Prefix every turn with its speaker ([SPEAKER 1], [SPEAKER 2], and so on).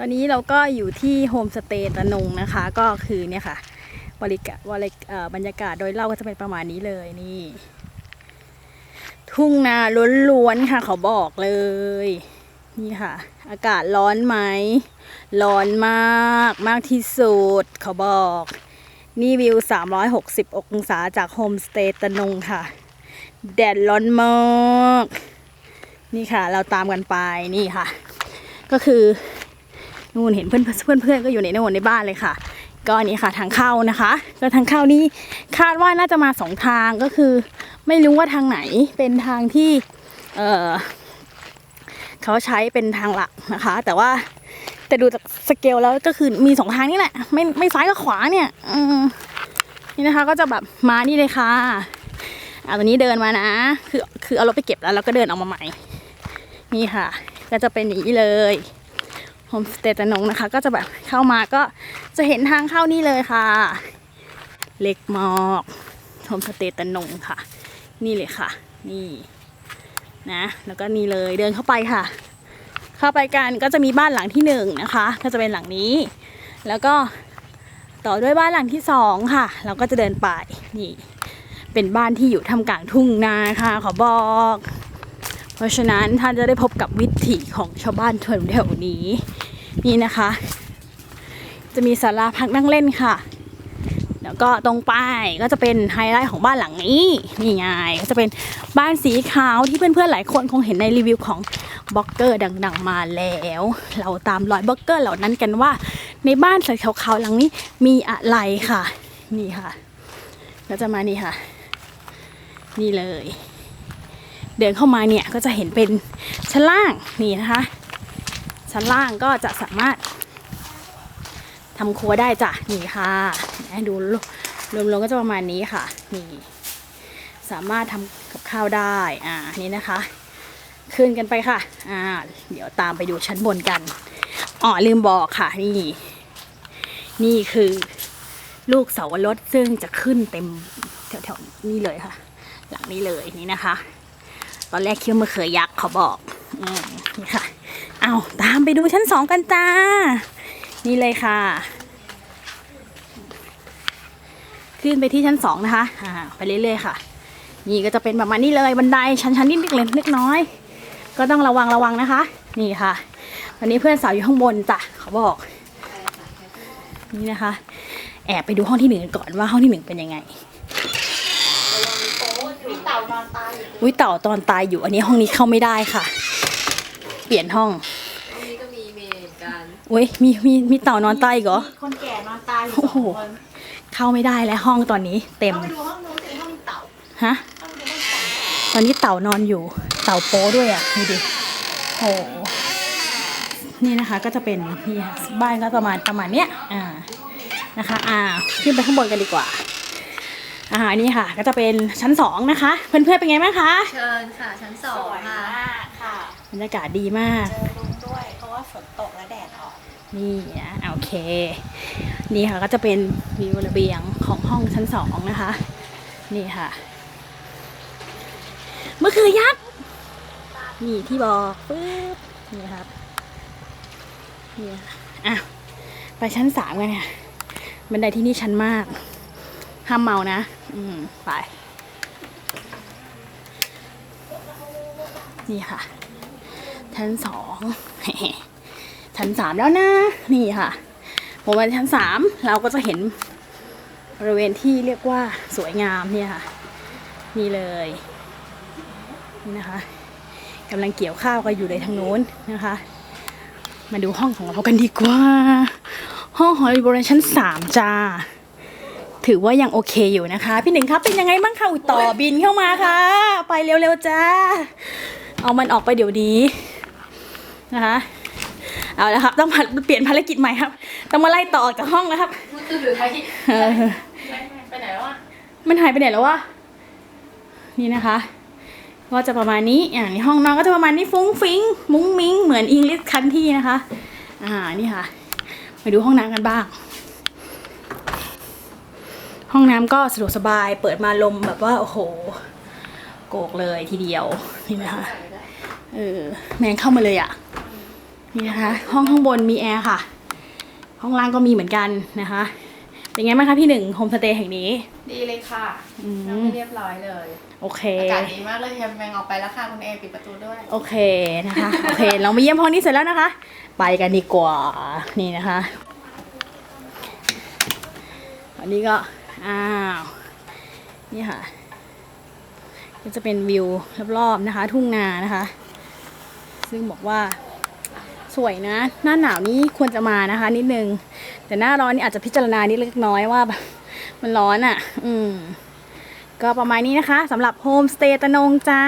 [SPEAKER 1] ตอนนี้เราก็อยู่ที่โฮมสเตย์ตะนงนะคะ ก็คือเนี่ยค่ะบริกะบริบรรยากาศโดยเล่าก็จะเป็นประมาณนี้เลยนี่ ทุ่งนาล้วนๆค่ะเขาบอกเลย นี่ค่ะ อากาศร้อนไหมร้อนมากมากที่สุดเขาบอก นี่วิว 360 องศาจากโฮมสเตย์ตะนงค่ะ แดดร้อนมาก นี่ค่ะ เราตามกันไปนี่ค่ะ ก็คือ นู่นเห็นเพื่อนเพื่อนเพื่อนก็อยู่ในโน่นในบ้านเลยค่ะ ก็อันนี้ค่ะทางเข้านะคะก็ทางเข้านี่คาดว่าน่าจะมาสองทางก็คือ ไม่รู้ว่าทางไหนเป็นทางที่เออเขาใช้เป็นทางหลักนะคะ แต่ว่าแต่ดูจากสเกลแล้วก็คือมีสองทางนี่แหละ ไม่ไม่ซ้ายก็ขวาเนี่ยอนี่นะคะก็จะแบบมานี่เลยค่ะอะตอนนี้เดินมานะ คือคือเอารถไปเก็บแล้วแล้วก็เดินออกมาใหม่ นี่ค่ะ ก็จะเป็นอย่างนี้เลย โฮมสเตย์ตะนงนะคะ ก็จะแบบเข้ามาก็จะเห็นทางเข้านี่เลยค่ะ เล็กมอกโฮมสเตย์ตะนงค่ะ นี่เลยค่ะ นี่นะ แล้วก็นี่เลยเดินเข้าไปค่ะ เข้าไปกันก็จะมีบ้านหลังที่หนึ่งนะคะ ก็จะเป็นหลังนี้ แล้วก็ต่อด้วยบ้านหลังที่สองค่ะ เราก็จะเดินไปนี่ เป็นบ้านที่อยู่ทำกลางทุ่งนาค่ะ ขอบอก เพราะฉะนั้นท่านจะได้พบกับวิถีของชาวบ้านแถวนี้ นี่นะคะ จะมีศาลาพักนั่งเล่นค่ะ แล้วก็ตรงป้ายก็จะเป็นไฮไลท์ของบ้านหลังนี้นี่ไงก็จะเป็นบ้านสีขาวที่เพื่อนๆหลายคนคงเห็นในรีวิวของบล็อกเกอร์ดังๆมาแล้ว เราตามรอยบล็อกเกอร์เหล่านั้นกันว่า ในบ้านสีขาวๆหลังนี้มีอะไรค่ะ นี่ค่ะ ก็จะมานี่ค่ะ นี่เลย เดินเข้ามาเนี่ยก็จะเห็นเป็นชั้นล่างนี่นะคะ ชั้นล่างก็จะสามารถทำครัวได้จ้ะนี่ค่ะดูรวมๆก็จะประมาณนี้ค่ะนี่สามารถทำกับข้าวได้อ่านี่นะคะขึ้นกันไปค่ะอ่าเดี๋ยวตามไปดูชั้นบนกันอ๋อลืมบอกค่ะนี่ นี่คือลูกเสาวรสซึ่งจะขึ้นเต็มแถวๆนี่เลยค่ะ หลังนี้เลยนี่นะคะ ตอนแรกคิดว่ามะเขือยักษ์เขาบอกอมนี่ค่ะ เอาตามไปดูชั้นสองกันจ้า นี่เลยค่ะ ขึ้นไปที่ชั้นสองนะคะอ่าไปเรื่อยๆค่ะ นี่ก็จะเป็นประมาณนี้เลยบันไดชั้นๆนิดๆเล็กเล็กน้อย ก็ต้องระวังระวังนะคะ นี่ค่ะ วันนี้เพื่อนสาวอยู่ข้างบนจ้ะเขาบอก นี่นะคะ แอบไปดูห้องที่หนึ่งกันก่อนว่าห้องที่หนึ่งเป็นยังไง
[SPEAKER 2] มีเต่านอนตายอยู่
[SPEAKER 1] อุ้ยเต่าตอนตายอยู่อันนี้ห้องนี้เข้าไม่ได้ค่ะ เปลี่ยนห้อง
[SPEAKER 2] ตรงนี้ก็มีเมน กัน
[SPEAKER 1] อุ้ยมีมีมีเต่านอนตายอีกเหรอ
[SPEAKER 2] คนแก่นอนตายอยู่
[SPEAKER 1] โอ้โหเข้าไม่ได้แล้วห้องตอนนี้เต็ม
[SPEAKER 2] เข้าไปดูห้องนู้นสิห้องเต่า
[SPEAKER 1] ฮะ
[SPEAKER 2] เข้าไปดูห้องเต่า
[SPEAKER 1] ตอนนี้เต่านอนอยู่ เต่าโป้ด้วยอะดูดิโอ้นี่นะคะก็จะเป็นนี่ค่ะบ้านก็ประมาณประมาณเนี้ย อ่า นะคะ อ่า ขึ้นไปข้างบนกันดีกว่า อ่า นี่ค่ะ ก็จะเป็นชั้นสองนะคะ เพื่อนๆเป็นไงบ้างคะ
[SPEAKER 2] เชิญค่ะชั้นสองค่ะ
[SPEAKER 3] ค่ะ
[SPEAKER 1] บรรยากาศดีมาก
[SPEAKER 3] เจอลุงด้วยเพราะว่าฝนตกและแดดออก
[SPEAKER 1] นี่นะโอเค นี่ค่ะก็จะเป็นวิวระเบียงของห้องชั้นสองนะคะ นี่ค่ะมะเขือยักษ์นี่ที่บอกปึ๊บนี่ครับนี่อะไปชั้นสามกันค่ะบันไดที่นี่ชันมากห้ามเมานะ อืมไป นี่ค่ะ ชั้นสอง ชั้นสามแล้วนะ นี่ค่ะผมมาชั้นสามเราก็จะเห็นบริเวณที่เรียกว่าสวยงามเนี่ยค่ะ นี่เลยนี่นะคะกำลังเกี่ยวข้าวกันอยู่ในทางโน้นนะคะ มาดูห้องของเรากันดีกว่า ห้องขอยู่บริเวณชั้นสามจ้า ถือว่ายังโอเคอยู่นะคะ พี่หนึ่งครับเป็นยังไงบ้างคะอุต่อบินเข้ามาค่ะ ไปเร็วๆจ้า เอามันออกไปเดี๋ยวดีนะคะ เอาแล้วครับ ต้องเปลี่ยนภารกิจใหม่ครับ ต้องมาไล่ต่อออกจากห้องแล้วครับ
[SPEAKER 2] มันคือหรือใคร
[SPEAKER 1] เออ
[SPEAKER 2] ไปไหนแล้วอะ
[SPEAKER 1] มันหายไปไหนแล้ววะนี่นะคะก็จะประมาณนี้อย่างนี้ห้องนอนก็จะประมาณนี้ฟุ้งฟิ้งมุ้งมิ้งเหมือนอิงลิสคันที่นะคะ อ่านี่ค่ะมาดูห้องน้ำกันบ้าง ห้องน้ำก็สะดวกสบายเปิดมาลมแบบว่าโอ้โหโกกเลยทีเดียวนี่นะคะเออแมงเข้ามาเลยอะ่ะ นี่นะคะ ห้องข้างบนมีแอร์ค่ะ ห้องล่างก็มีเหมือนกันนะคะ เป็นไงบ้างคะพี่หนึ่งโฮมสเตย์แห่งนี้
[SPEAKER 3] ดีเลยค่ะ
[SPEAKER 1] อืม
[SPEAKER 3] นั่งให้เรียบร้อยเลย
[SPEAKER 1] โอเค
[SPEAKER 3] อากาศดีมากเลยเฮียแมงออกไปแล้วค่ะคุณเอปิดประตูด้วย
[SPEAKER 1] โอเคนะคะ โอเค เรามาเยี่ยมห้องนี้เสร็จแล้วนะคะ ไปกันดีกว่า นี่นะคะ อันนี้ก็ อ้าว นี่ค่ะ ก็จะเป็นวิวรอบๆนะคะ ทุ่งนานะคะ ซึ่งบอกว่า สวยนะ หน้าหนาวนี้ควรจะมานะคะ นิดนึง แต่หน้าร้อนนี่อาจจะพิจารณานิดเล็กน้อยว่าแบบมันร้อนอะ่ะ อืม ก็ประมาณนี้นะคะสำหรับโฮมสเตย์ตะนงจ้า